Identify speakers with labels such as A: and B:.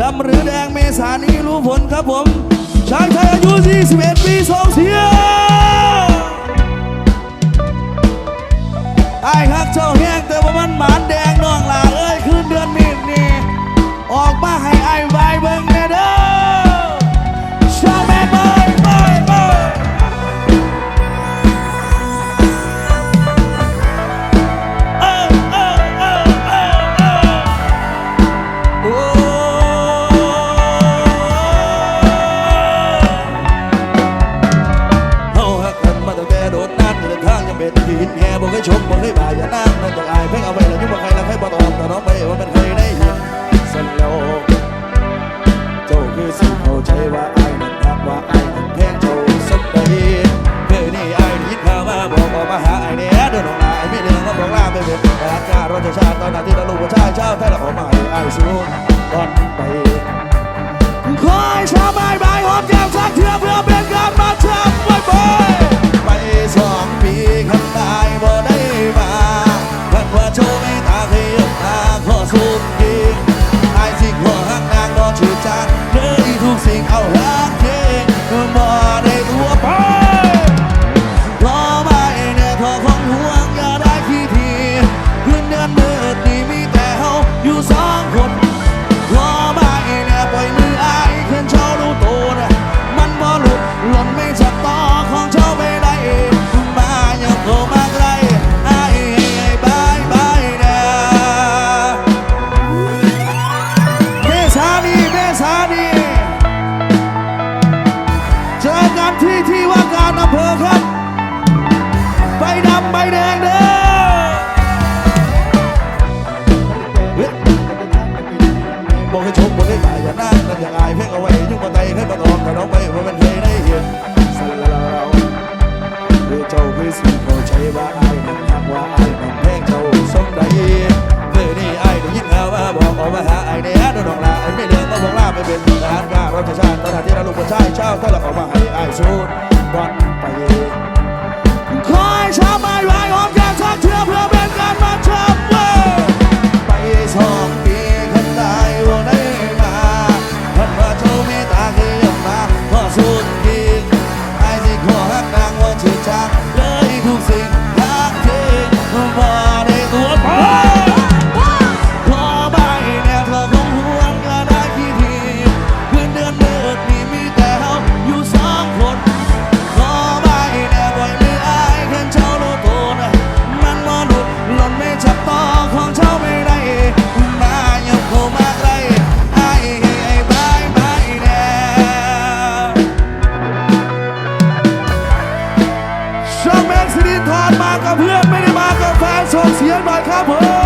A: ดำหรือแดงเมษานี้รู้ผลครับผมชายไทยอายุ 41 ปีสองเสียไอ้ครับเจ้าแห้งแต่ว่ามันหมานแดงน้องลาเอ้ย ขึ้นเดือนมีนี่ ออกมาให้ไอ้ไวเบิ้งแน่เด้อ สู้ก่อนไป ทานมากับเพื่อนไม่ได้มากับแฟนส่งเสียงหน่อยครับผม